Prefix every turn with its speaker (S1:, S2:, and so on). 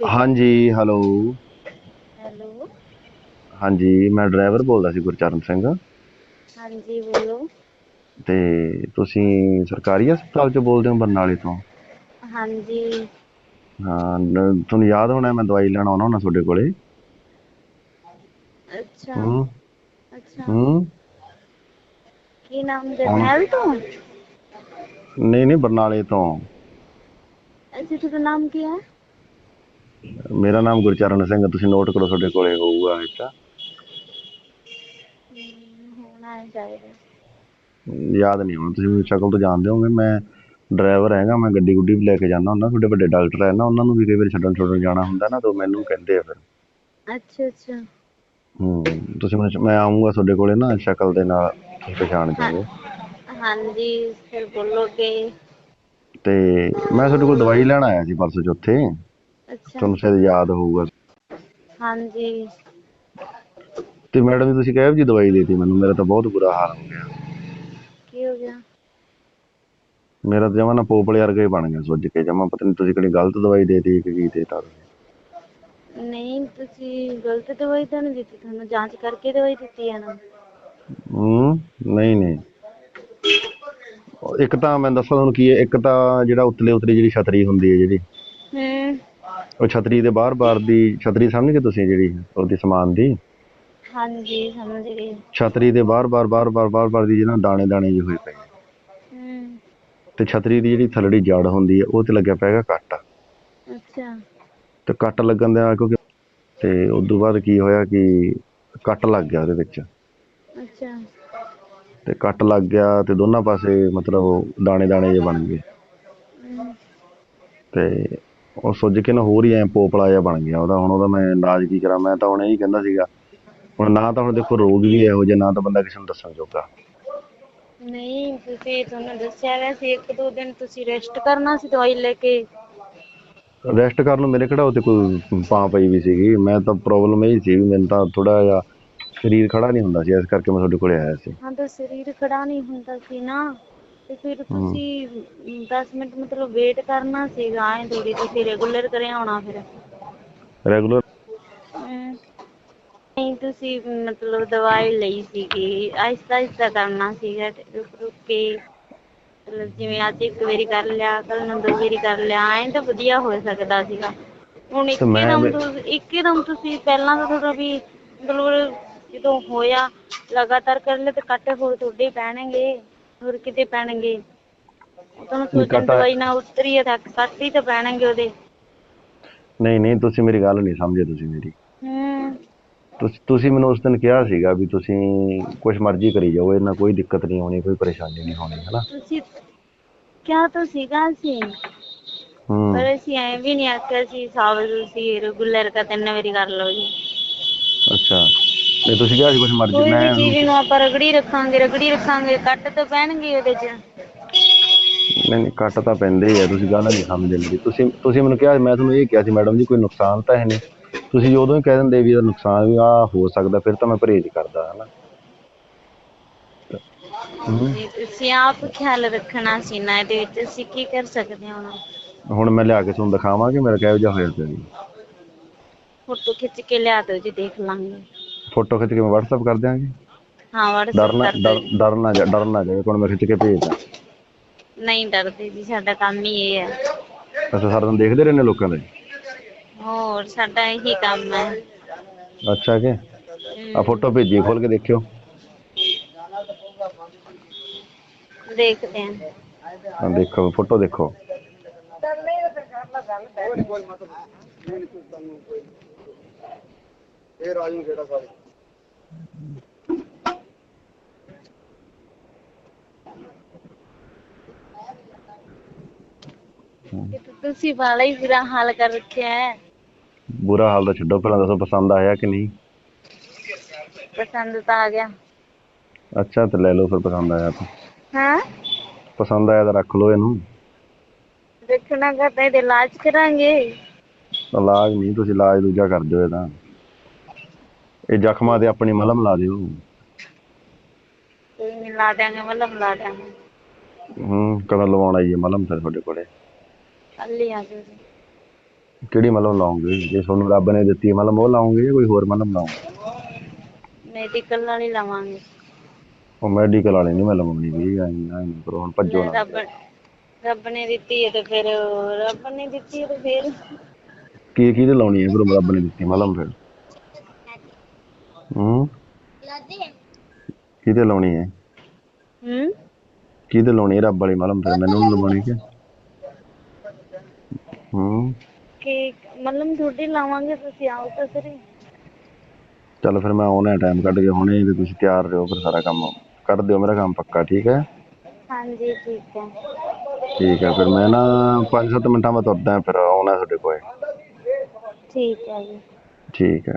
S1: ਹਾਂਜੀ hello.
S2: Hello.
S1: ਹਾਂਜੀ ਮੈਂ ਡਰਾਈਵਰ ਬੋਲਦਾ ਸੀ ਗੁਰਚਰਨ ਸਿੰਘ।
S2: ਹਾਂਜੀ ਬੋਲੋ।
S1: ਤੇ ਤੁਸੀਂ ਸਰਕਾਰੀ ਹਸਪਤਾਲ ਚੋਂ ਬੋਲਦੇ ਹੋ ਬਰਨਾਲੇ ਤੋਂ?
S2: ਹਾਂਜੀ।
S1: ਹਾਂ ਨ- ਤੁਹਾਨੂੰ ਯਾਦ ਹੋਣਾ ਮੈਂ ਦਵਾਈ ਲੈਣ ਆਉਣਾ ਹੁੰਦਾ ਤੁਹਾਡੇ ਕੋਲੇ।
S2: ਅੱਛਾ।
S1: ਹੂੰ।
S2: ਅੱਛਾ।
S1: ਹੂੰ।
S2: ਕੀ ਨਾਮ? ਜਰਨੈਲ ਤੋਂ?
S1: ਨਹੀਂ ਨਹੀਂ ਬਰਨਾਲੇ ਤੋਂ।
S2: ਅੱਛਾ ਤੁਹਾਡਾ ਨਾਮ ਕੀ ਹੈ?
S1: ਮੇਰਾ ਨਾਮ ਗੁਰਚਰਨ ਸਿੰਘ ਤੁਸੀਂ ਨੋਟ ਕਰੋ ਤੁਹਾਡੇ ਕੋਲੇ ਹੋਊਗਾ ਇੱਕ
S2: ਹਮ, ਹੋਣਾ ਹੈ ਸ਼ਾਇਦ
S1: ਯਾਦ ਨਹੀਂ ਹੁਣ ਤੁਸੀਂ ਮੈਨੂੰ ਸ਼ਕਲ ਤੋਂ ਜਾਣਦੇ ਹੋਗੇ ਮੈਂ ਡਰਾਈਵਰ ਹੈਗਾ ਮੈਂ ਗੱਡੀ ਗੁੱਡੀ ਵੀ ਲੈ ਕੇ ਜਾਂਦਾ ਹੁੰਦਾ ਤੁਹਾਡੇ ਵੱਡੇ ਡਾਕਟਰ ਹੈ ਨਾ ਉਹਨਾਂ ਨੂੰ ਵੀ ਕਈ ਵਾਰੀ ਛੱਡਣ ਛੱਡਣ ਜਾਣਾ ਹੁੰਦਾ ਨਾ ਤਾਂ ਉਹ ਮੈਨੂੰ ਕਹਿੰਦੇ ਆ ਫਿਰ।
S2: ਅੱਛਾ ਅੱਛਾ।
S1: ਹੂੰ ਤੁਸੀਂ ਮੈਨੂੰ ਮੈਂ ਆਉਂਗਾ ਤੁਹਾਡੇ ਕੋਲੇ ਨਾ ਸ਼ਕਲ ਦੇ ਨਾਲ ਤੁਸੀਂ ਪਛਾਣ ਜਾਓਗੇ
S2: ਹਾਂਜੀ ਫਿਰ ਬੋਲੋਗੇ।
S1: ਤੇ ਮੈਂ ਤੁਹਾਡੇ ਕੋਲ ਦਵਾਈ ਲੈਣ ਆਇਆ ਸੀ ਪਰਸੋਂ ਚੌਥੇ। ਤੁਹਾਨੂੰ ਸ਼ਾਇਦ ਯਾਦ ਹੋਊਗਾ।
S2: ਹਾਂਜੀ।
S1: ਤੇ ਮੈਡਮ ਜੀ ਤੁਸੀਂ ਕਹਿ ਜੀ ਦਵਾਈ ਦੇਤੀ ਮੈਨੂੰ ਮੇਰਾ ਤਾਂ ਬਹੁਤ ਬੁਰਾ ਹਾਲ ਹੋ ਗਿਆ।
S2: ਕੀ ਹੋ ਗਿਆ?
S1: ਮੇਰਾ ਤਾਂ ਜਮਾ ਨਾ ਪੋਪਲੇ ਵਰਗਾ ਹੀ ਬਣ ਗਿਆ ਸੁੱਜ ਕੇ ਜਮਾ ਪਤਾ ਨਹੀਂ ਤੁਸੀਂ ਕਿਹੜੀ ਗਲਤ ਦਵਾਈ ਦੇਤੀ ਕਿ ਕੀ ਦੇਤਾ
S2: ਨਹੀਂ ਤੁਸੀਂ ਗਲਤ ਦਵਾਈ ਤਾਂ ਨਹੀਂ ਦਿੱਤੀ ਤੁਹਾਨੂੰ ਜਾਂਚ ਕਰਕੇ ਦਵਾਈ ਦਿੱਤੀ ਹੈ ਨਾ।
S1: ਹੂੰ ਨਹੀਂ ਨਹੀਂ। ਇੱਕ ਤਾਂ ਮੈਂ ਦੱਸਾਂ ਤੁਹਾਨੂੰ ਕੀ ਹੈ ਇੱਕ ਤਾਂ ਜਿਹੜਾ ਉਤਲੇ ਉਤਲੀ ਜਿਹੜੀ ਛਤਰੀ ਹੁੰਦੀ ਹੈ ਜਿਹੜੀ ਉਹ ਛਤਰੀ ਦੇ ਬਾਹਰ-ਬਾਹਰ ਦੀ ਛਤਰੀ ਸਮਝ ਗਏ ਤੁਸੀਂ ਜਿਹੜੀ ਉਹਦੀ ਸਮਾਨ ਦੀ?
S2: ਹਾਂਜੀ ਸਮਝ ਗਈ
S1: ਛਤਰੀ ਦੇ ਬਾਹਰ-ਬਾਹਰ ਬਾਹਰ-ਬਾਹਰ ਬਾਹਰ-ਬਾਹਰ ਦੀ ਜਿਹੜਾ ਦਾਣੇ-ਦਾਣੇ ਜਿਹੇ ਹੋਏ ਪਏ
S2: ਹੂੰ।
S1: ਤੇ ਛਤਰੀ ਦੀ ਜਿਹੜੀ ਥੱਲੜੀ ਜੜ ਹੁੰਦੀ ਹੈ ਉਹ ਤੇ ਲੱਗਿਆ ਪੈਗਾ ਕੱਟ।
S2: ਅੱਛਾ।
S1: ਤੇ ਕੱਟ ਲੱਗਣ ਦਾ ਕਿਉਂਕਿ ਤੇ ਉਸ ਤੋਂ ਬਾਅਦ ਕੀ ਹੋਇਆ ਕਿ ਕੱਟ ਲੱਗ ਗਿਆ ਉਹਦੇ ਵਿੱਚ।
S2: ਅੱਛਾ।
S1: ਤੇ ਕੱਟ ਲੱਗ ਗਿਆ ਤੇ ਦੋਨਾਂ ਪਾਸੇ ਮਤਲਬ ਦਾਣੇ-ਦਾਣੇ ਜਿਹੇ ਬਣ ਗਏ। ਤੇ ਉਹ ਸੁੱਜ ਕੇ ਨਾ ਹੋਰ ਹੀ ਐ ਪੋਪਲਾ ਜਿਹਾ ਬਣ ਗਿਆ ਉਹਦਾ। ਹੁਣ ਉਹਦਾ ਮੈਂ ਇਲਾਜ ਕੀ ਕਰਾਂ ਮੈਂ ਤਾਂ ਹੁਣ ਇਹੀ ਕਹਿੰਦਾ ਸੀਗਾ। ਹੁਣ ਨਾ ਤਾਂ ਹੁਣ ਦੇਖੋ ਰੋਗ ਵੀ ਇਹੋ ਜਿਹਾ ਨਾ ਤਾਂ ਬੰਦਾ ਕਿਸੇ ਨੂੰ ਦੱਸਣ ਜੋਗਾ।
S2: ਨਹੀਂ ਤੁਸੀਂ ਤੁਹਾਨੂੰ ਦੱਸਿਆ ਵੈਸੇ ਇੱਕ ਦੋ ਦਿਨ ਤੁਸੀਂ ਰੈਸਟ ਕਰਨਾ ਸੀ ਦਵਾਈ ਲੈ ਕੇ।
S1: ਰੈਸਟ ਕਰਨ ਨੂੰ ਮੇਰੇ ਕਿਹੜਾ ਉੱਤੇ ਕੋਈ ਪਾਂ ਪਈ ਵੀ ਸੀਗੀ। ਮੈਂ ਤਾਂ ਪ੍ਰੋਬਲਮ ਇਹ ਸੀ ਵੀ ਮੈਨੂੰ ਤਾਂ ਥੋੜਾ ਜਿਹਾ ਸਰੀਰ ਖੜਾ ਨਹੀਂ ਹੁੰਦਾ ਸੀ ਇਸ ਕਰਕੇ ਮੈਂ ਤੁਹਾਡੇ ਕੋਲੇ ਆਇਆ ਸੀ।
S2: ਹਾਂ ਤਾਂ ਸਰੀਰ ਖੜਾ ਨਹੀਂ ਹੁੰਦਾ ਸੀ ਨਾ। ਤੇ ਫਿਰ ਤੁਸੀਂ 10 ਮਿੰਟ ਮਤਲਬ ਵੇਟ ਕਰਨਾ ਸੀਗਾ ਐ ਥੋੜੀ ਤੁਸੀਂ ਰੈਗੂਲਰ ਕਰਿਆ ਹੋਣਾ ਫਿਰ।
S1: ਰੈਗੂਲਰ
S2: ਨਹੀਂ ਤੁਸੀਂ ਮਤਲਬ ਦਵਾਈ ਲਈ ਸੀਗੀ ਆਹਿਸਤਾ ਆਹਿਸਤਾ ਕਰਨਾ ਸੀਗਾ ਤੇ ਰੁਕ ਰੁਕ ਕੇ। ਮਤਲਬ ਜਿਵੇਂ ਅੱਜ ਇੱਕ ਵਾਰੀ ਕਰ ਲਿਆ ਕੱਲ ਨੂੰ ਦੋ ਵਾਰੀ ਕਰ ਲਿਆ ਐਂ ਤਾਂ ਵਧੀਆ ਹੋ ਸਕਦਾ ਸੀਗਾ। ਹੁਣ
S1: ਤੇ ਮੈਂ
S2: ਇੱਕਦਮ
S1: ਵੀ-
S2: ਤੁਸੀਂ ਇੱਕਦਮ ਤੁਸੀਂ ਪਹਿਲਾਂ ਤਾਂ ਥੋੜਾ ਵੀ ਮਤਲਬ ਜਦੋਂ ਹੋਇਆ ਲਗਾਤਾਰ ਕਰ ਲਿਆ ਤੇ ਕੱਟ ਹੋਰ ਤੁਹਾਡੇ ਹੀ ਪੈਣਗੇ। ਹੋਰ ਕਿਤੇ ਪੈਣਗੇ? ਤੁਹਾਨੂੰ ਸੋਚਣ ਦਵਾਈ ਨਾ ਉਤਰੀ ਹੈ ਤਾਂ ਕੱਟ ਹੀ ਤਾਂ ਪੈਣਗੇ ਉਹਦੇ।
S1: ਨਹੀਂ ਨਹੀਂ ਤੁਸੀਂ ਮੇਰੀ ਗੱਲ ਨਹੀਂ ਸਮਝੇ ਤੁਸੀਂ ਮੇਰੀ।
S2: ਹੂੰ।
S1: ਤੁਸੀਂ ਤੁਸੀਂ ਮੈਨੂੰ ਉਸ ਦਿਨ ਕਿਹਾ ਸੀਗਾ ਵੀ ਤੁਸੀਂ ਕੁਝ ਮਰਜ਼ੀ ਕਰੀ ਜਾਓ ਇਹਨਾਂ ਕੋਈ ਦਿੱਕਤ ਨਹੀਂ ਆਉਣੀ ਕੋਈ ਪਰੇਸ਼ਾਨੀ ਨਹੀਂ ਹੋਣੀ ਹੈਨਾ?
S2: ਤੁਸੀਂ ਕਿਹਾ ਤਾਂ ਸੀਗਾ ਸੀ
S1: ਹੂੰ।
S2: ਪਰ ਅਸੀਂ ਐ ਵੀ ਨਹੀਂ ਆਖਿਆ ਸੀ ਸਾਵਲ ਤੁਸੀਂ ਰੈਗੂਲਰ ਕਾ ਤਿੰਨ ਵਾਰੀ ਕਰ ਲਓ ਜੀ।
S1: ਅੱਛਾ। ਨਹੀਂ ਤੁਸੀਂ ਕਿਹਾ ਸੀ ਕੁਝ ਮਰਜ਼ੀ
S2: ਕੋਈ
S1: ਮੈਂ
S2: ਵੀ ਚੀਜ਼ ਨੂੰ ਆਪਾਂ ਰਗੜੀ ਰੱਖਾਂਗੇ ਰਗੜੀ ਰੱਖਾਂਗੇ ਕੱਟ ਤਾਂ ਪੈਣਗੇ ਉਹਦੇ 'ਚ।
S1: ਨਹੀਂ ਨਹੀਂ ਕੱਟ ਤਾਂ ਪੈਂਦੇ ਹੀ ਆ ਤੁਸੀਂ ਗੱਲ ਨਹੀਂ ਸਮਝਦੇ ਮੇਰੀ ਤੁਸੀਂ ਤੁਸੀਂ ਮੈਨੂੰ ਕਿਹਾ ਮੈਂ ਤੁਹਾਨੂੰ ਇਹ ਕਿਹਾ ਸੀ ਮੈਡਮ ਜੀ ਕੋਈ ਨੁਕਸਾਨ ਤਾਂ ਹੈ ਨਹੀਂ। ਤੁਸੀਂ ਉਦੋਂ ਹੀ ਕਹਿ ਦਿੰਦੇ ਵੀ ਇਹਦਾ ਨੁਕਸਾਨ ਵੀ ਆ ਹੋ ਸਕਦਾ ਫਿਰ ਤਾਂ ਮੈਂ ਪਰਹੇਜ਼ ਕਰਦਾ ਹਨਾ।
S2: ਤੁਸੀਂ ਆਪ ਖਿਆਲ ਰੱਖਣਾ ਸੀ ਨਾ ਇਹਦੇ ਵਿੱਚ ਅਸੀਂ ਕੀ ਕਰ ਸਕਦੇ ਹਾਂ ਹੁਣ?
S1: ਹੁਣ ਮੈਂ ਲਿਆ ਕੇ ਤੁਹਾਨੂੰ ਦਿਖਾਵਾਂ ਕਿ ਮੇਰਾ ਕਿਹੋ ਜਿਹਾ ਹੋਇਆ ਪਿਆ ਜੀ।
S2: ਫੋਟੋ ਖਿੱਚ ਕੇ ਲਿਆ ਦਿਓ ਜੀ ਦੇਖ ਲਾਂਗੇ।
S1: ਫੋਟੋ ਖਿੱਚ ਕੇ ਮੈਂ WhatsApp ਕਰ ਦਿਆਂਗੇ
S2: ਹਾਂ
S1: ਡਰ
S2: WhatsApp
S1: ਨਾ
S2: ਕਰ ਦਿਓ
S1: ਡਰ
S2: ਜੀ।
S1: ਡਰ ਨਾ ਜਾ ਡਰ ਨਾ ਜਾਏ ਕੋਣ ਮੈਂ ਖਿੱਚ ਕੇ ਭੇਜਦਾ
S2: ਨਹੀਂ ਡਰਦੇ ਜੀ ਸਾਡਾ ਕੰਮ ਹੀ ਇਹ ਹੈ
S1: ਅੱਛਾ ਸਾਰਾ ਦਿਨ ਦੇਖਦੇ ਰਹਿੰਦੇ ਲੋਕਾਂ ਦੇ
S2: ਹੋਰ ਸਾਡਾ ਇਹੀ ਕੰਮ ਹੈ
S1: ਅੱਛਾ ਕਿ ਆ
S2: ਹਮ,
S1: ਫੋਟੋ ਭੇਜੀ ਖੋਲ ਕੇ ਦੇਖਿਓ
S2: ਦੇਖਦੇ ਹਾਂ
S1: ਆ ਦੇਖੋ ਫੋਟੋ ਦੇਖੋ
S3: ਇਹ ਰਾਜੂ ਕਿਹੜਾ ਸਾਰੇ
S2: ਇਹ ਤਾਂ ਤੁਸੀਂ ਵਾਲਾ ਹੀ ਬੁਰਾ ਹਾਲ ਕਰ ਰੱਖਿਆ ਹੈ।
S1: ਬੁਰਾ ਹਾਲ ਤਾਂ ਛੱਡੋ ਪਹਿਲਾਂ ਦੱਸੋ ਪਸੰਦ ਆਇਆ ਕਿ ਨਹੀਂ?
S2: ਪਸੰਦ ਤਾਂ ਆ ਗਿਆ।
S1: ਅੱਛਾ ਤੇ ਲੈ ਲਓ ਫਿਰ ਪਸੰਦ ਆਇਆ ਤਾਂ।
S2: ਹਾਂ?
S1: ਪਸੰਦ ਆਇਆ ਤਾਂ ਰੱਖ ਲਓ ਇਹਨੂੰ।
S2: ਦੇਖਣਾ ਕਰਤਾ ਇਹਦੇ ਇਲਾਜ ਕਰਾਂਗੇ।
S1: ਇਲਾਜ ਨਹੀਂ ਤੁਸੀਂ ਇਲਾਜ ਦੂਜਾ ਕਰ ਦਿਓ ਇਹਦਾ। ਇਹ ਜ਼ਖਮਾਂ ਤੇ ਆਪਣੀ ਮਲਮ ਲਾ ਦਿਓ।
S2: ਕੋਈ ਨਹੀਂ ਲਾ ਦਿਆਂਗੇ ਮਤਲਬ ਲਾ ਦਿਆਂਗੇ।
S1: ਹੂੰ ਕਦੋਂ ਲਵਾਉਣਾ ਜੀ ਇਹ ਮਲਮ ਫਿਰ ਤੁਹਾਡੇ ਕੋਲੇ?
S2: ਕੱਲ ਹੀ ਆ ਜਾਓ ਜੀ।
S1: ਕਿਹੜੀ ਮਲਮ ਲਾਉਂਗੇ ਜੇ ਤੁਹਾਨੂੰ ਰੱਬ ਨੇ ਦਿੱਤੀ ਮਲਮ ਉਹ ਲਾਉਂਗੇ ਜਾਂ ਕੋਈ ਹੋਰ ਮਲਮ ਲਾਉਂਗੇ
S2: ਮੈਡੀਕਲ ਵਾਲੀ ਲਵਾਂਗੇ।
S1: ਉਹ ਮੈਡੀਕਲ ਵਾਲੇ ਨਹੀਂ ਮਲਮ ਆਉਣੀ ਵੀ ਆਈ ਆਈ ਕਰੋ ਹੁਣ ਭੱਜੋ ਨਾ
S2: ਰੱਬ ਰੱਬ ਨੇ ਦਿੱਤੀ ਹੈ ਤੇ ਫਿਰ ਰੱਬ ਨੇ ਦਿੱਤੀ ਹੈ ਤੇ ਫਿਰ?
S1: ਕੀ ਕਿਹਦੇ ਲਾਉਣੀ ਹੈ? ਫਿਰ ਰੱਬ ਨੇ ਦਿੱਤੀ ਮਲਮ ਫਿਰ। ਹੂੰ। ਕਿਹਦੇ ਲਾਉਣੀ ਹੈ?
S2: ਹੂੰ।
S1: ਕਿਹਦੇ ਲਾਉਣੀ ਹੈ? ਰੱਬ ਵਾਲੀ ਮਲਮ ਫਿਰ ਮੈਨੂੰ ਨੀ ਲਵਾਉਣੀ ਕਿ। ਹੂੰ।
S2: ਕਿ ਮਤਲਬ ਤੁਹਾਡੀ ਲਾਵਾਂਗੇ ਤੁਸੀਂ ਆਓ ਤਾਂ ਸਰੀ
S1: ਚੱਲ ਫਿਰ ਮੈਂ ਆਉਣਾ ਟਾਈਮ ਕੱਢ ਕੇ ਹੁਣੇ ਤੇ ਤੁਸੀਂ ਤਿਆਰ ਰਹੋ ਫਿਰ ਸਾਰਾ ਕੰਮ ਕਰ ਦਿਓ ਮੇਰਾ ਕੰਮ ਪੱਕਾ ਠੀਕ ਹੈ?
S2: ਹਾਂਜੀ ਠੀਕ ਹੈ।
S1: ਠੀਕ ਹੈ ਫਿਰ ਮੈਂ ਨਾ 5-7 ਮਿੰਟਾਂ ਬਾਅਦ ਤੁਰਦਾ ਫਿਰ ਆਉਣਾ ਤੁਹਾਡੇ ਕੋਲ।
S2: ਠੀਕ ਹੈ ਜੀ।
S1: ਠੀਕ ਹੈ।